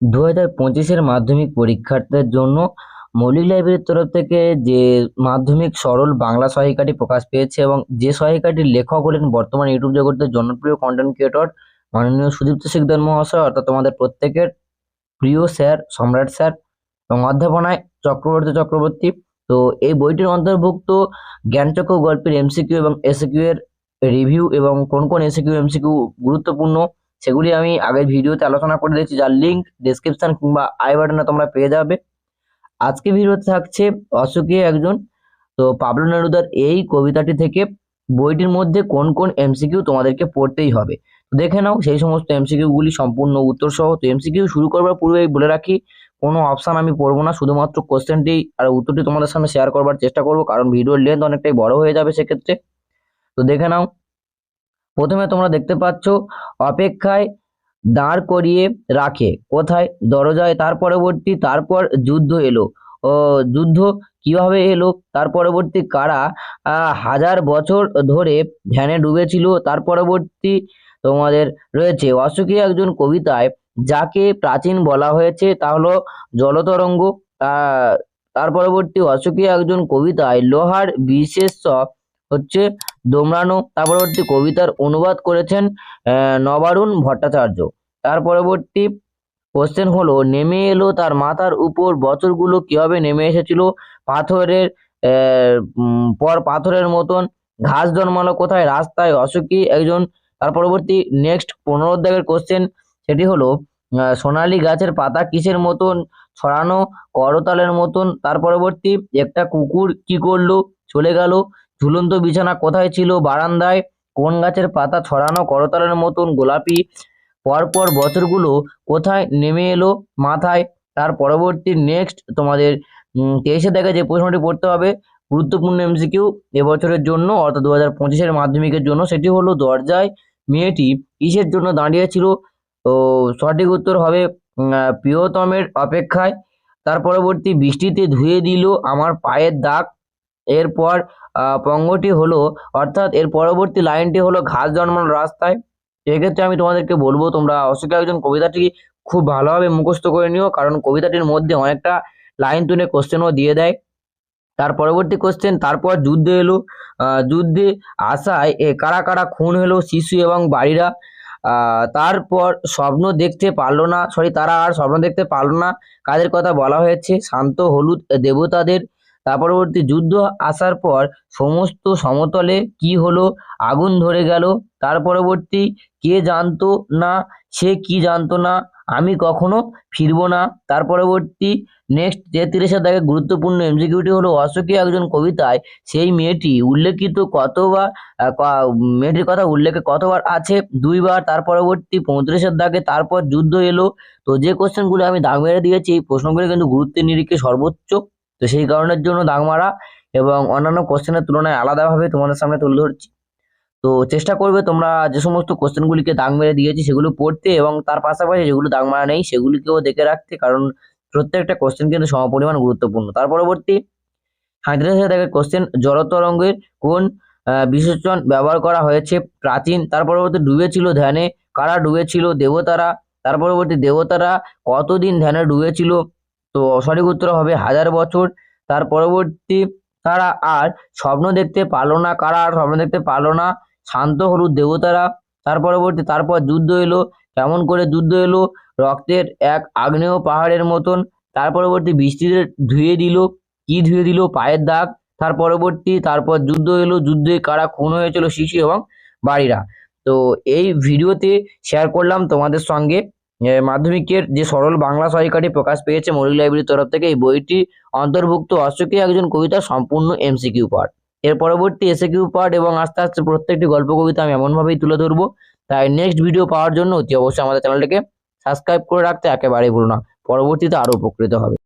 দু হাজার পঁচিশের মাধ্যমিক পরীক্ষার্থীদের জন্য মৌলিক লাইব্রেরির তরফ থেকে যে মাধ্যমিক সরল বাংলা সহায়িকাটি প্রকাশ পেয়েছে এবং যে সহায়িকাটির লেখক হলেন বর্তমান ইউটিউব জগতের জনপ্রিয় কন্টেন্ট ক্রিয়েটর মাননীয় সুদীপ্ত শিকদার মহাশয়, অর্থাৎ তোমাদের প্রত্যেকের প্রিয় স্যার, সম্রাট স্যার এবং অধ্যাপনায় চক্রবর্তী চক্রবর্তী। তো এই বইটির অন্তর্ভুক্ত জ্ঞানচক্র গল্পের এমসিকিউ এবং এসিকিউ এর রিভিউ এবং কোন কোন এসিকিউ এমসিকিউ গুরুত্বপূর্ণ সেগুলি আমি আগের ভিডিওতে আলোচনা করে দিয়েছি, যার লিঙ্ক ডেসক্রিপশন কিংবা আই বাটনে তোমরা পেয়ে যাবে। আজকে ভিডিওতে থাকছে অশোকীয় একজন, তো পাবলো নেরুদার এই কবিতাটি থেকে বইটির মধ্যে কোন কোন এমসিকিউ তোমাদেরকে পড়তেই হবে। দেখে নাও, সেই সমস্ত এমসিকিউগুলি সম্পূর্ণ উত্তর সহ তো এমসিকিউ শুরু করবার পূর্বে বলে রাখি, কোনো অপশান আমি পড়ব না, শুধুমাত্র কোশ্চেনটি আর উত্তরটি তোমাদের সামনে শেয়ার করবার চেষ্টা করব, কারণ ভিডিওর লেন্থ অনেকটাই বড় হয়ে যাবে সেক্ষেত্রে। তো দেখে নাও প্রথমে তোমরা দেখতে পাচ্ছ, অপেক্ষায় দাঁড় করিয়ে রাখে। কোথায়? দরজায়। তার পরবর্তী, তারপর যুদ্ধ এলো। ও, যুদ্ধ কীভাবে এলো? তার পরবর্তী কারা? হাজার বছর ধরে ধ্যানে ডুবেছিল। তার পরবর্তী তোমাদের রয়েছে। অশোকী একজন কবিতায়, যাকে প্রাচীন বলা হয়েছে, তা হলো জলতরঙ্গ। তার পরবর্তী অশোকী একজন কবিতায়, লোহার বিশেষ হচ্ছে দোমড়ানো তার পরবর্তী কবিতার অনুবাদ করেছেন নবারুণ ভট্টাচার্য। তার পরবর্তী কোশ্চেন হলো, নেমে এলো তার মাথার উপর বছরগুলো কীভাবে নেমে এসেছিল? পাথরের পর পাথরের মতন ঘাস জন্মালো কোথায়? রাস্তায় অশোকী একজন। তার পরবর্তী নেক্সট পনেরো অধ্যায়ের কোশ্চেন সেটি হলো সোনালী গাছের পাতা কিসের মতন? ছড়ানো করতালের মতন। তার পরবর্তী, একটা কুকুর কি করল? চলে গেল। ঝুলন্ত বিছানা কোথায় ছিল? বারান্দায় কোন গাছের পাতা ছড়ানো করতালের মতন? গোলাপি। পরপর বছরগুলো কোথায় নেমে এলো মাথায়? তার পরবর্তী নেক্সট তোমাদের তেইশে থেকে যে প্রশ্নটি পড়তে হবে? গুরুত্বপূর্ণ এমসিকিউ এবছরের জন্য, অর্থাৎ দু হাজার পঁচিশের মাধ্যমিকের জন্য, সেটি হলো দরজায় মেয়েটি কিসের জন্য দাঁড়িয়েছিল? তো সঠিক উত্তর হবে প্রিয়তমের অপেক্ষায়। তার পরবর্তী বৃষ্টিতে ধুয়ে দিল আমার পায়ের দাগ। এরপর পঙ্গটি হলো, অর্থাৎ এর পরবর্তী লাইনটি হলো ঘাস জন্মানো রাস্তায়। এক্ষেত্রে আমি তোমাদেরকে বলব, তোমরা অশোক একজন কবিতাটি খুব ভালোভাবে মুখস্থ করে নিও, কারণ কবিতাটির মধ্যে অনেকটা লাইন তুলে কোশ্চেনও দিয়ে দেয়। তার পরবর্তী কোশ্চেন তারপর যুদ্ধ এলো। যুদ্ধে আসায় এ কারা কারা খুন হলো, শিশু এবং বাড়িরা। তারপর স্বপ্ন দেখতে পারল না সরি তারা আর স্বপ্ন দেখতে পারল না। কাদের কথা বলা হয়েছে? শান্ত, হলুদ, দেবতাদের তার পরবর্তী যুদ্ধ আসার পর সমস্ত সমতলে কি হলো? আগুন ধরে গেল। তার পরবর্তী কে জানতো না? সে কি জানতো না? আমি কখনো ফিরবো না। তার পরবর্তী নেক্সট তেত্রিশের দাগে গুরুত্বপূর্ণ এমসিকিউটি হলো অশোকী, একজন কবিতায়। সেই মেয়েটি উল্লেখিত কতবার মেয়েটির কথা উল্লেখে কতবার আছে? দুইবার। তার পরবর্তী পঁয়ত্রিশের দাগে তারপর যুদ্ধ এলো। তো যে কোশ্চেনগুলো আমি দাগ মেরে দিয়েছি, এই প্রশ্নগুলো কিন্তু গুরুত্বের নিরিখে সর্বোচ্চ। তো সেই কারণের জন্য দাগ মারা এবং অন্যান্য কোশ্চেনের তুলনায় আলাদাভাবে তোমাদের সামনে তুলে ধরছি। তো চেষ্টা করবে তোমরা যে সমস্ত কোশ্চেনগুলিকে দাগ মেরে দিয়েছি সেগুলো পড়তে এবং তার পাশাপাশি যেগুলো দাগ মারা নেই সেগুলিকেও দেখে রাখতে কারণ প্রত্যেকটা কোশ্চেন কিন্তু সমপরিমাণ গুরুত্বপূর্ণ। তার পরবর্তী সাঁত্রিশে থেকে কোশ্চেন জলতরঙ্গের কোন বিশেষণ ব্যবহার করা হয়েছে? প্রাচীন, তার পরবর্তী ডুবেছিল ধ্যানে, কারা ডুবেছিল? দেবতারা, তার পরবর্তী দেবতারা কতদিন ধ্যানে ডুবেছিল? তো সঠিক উত্তর হবে হাজার বছর। তার পরবর্তী তারা আর স্বপ্ন দেখতে পারল না। কারা আর স্বপ্ন দেখতে পারল না? শান্ত হলুদ দেবতারা। তার পরবর্তী, তারপর যুদ্ধ এলো। কেমন করে যুদ্ধ এলো? রক্তের এক আগ্নেয় পাহাড়ের মতন। তার পরবর্তী বৃষ্টিতে ধুয়ে দিল। কি ধুয়ে দিল? পায়ের দাগ। তার পরবর্তী, তারপর যুদ্ধ এলো। যুদ্ধে কারা খুন হয়েছিল শিশু এবং বাড়িরা। তো এই ভিডিওতে শেয়ার করলাম তোমাদের সঙ্গে। মাধ্যমিকের যে সরল বাংলা সহায়িকাটি প্রকাশ পেয়েছে মৌলিক লাইব্রেরির তরফ থেকে, এই বইটি অন্তর্ভুক্ত অশোকীয় একজন কবিতা সম্পূর্ণ এমসিকিউ পার্ট এর পরবর্তী এসএকিউ পার্ট এবং আস্তে আস্তে প্রত্যেকটি গল্প কবিতা আমি এমনভাবেই তুলে ধরবো। তাই নেক্সট ভিডিও পাওয়ার জন্য অতি অবশ্যই আমাদের চ্যানেলটিকে সাবস্ক্রাইব করে রাখতে একেবারেই ভুলো না। পরবর্তীতে আরও উপকৃত হবে।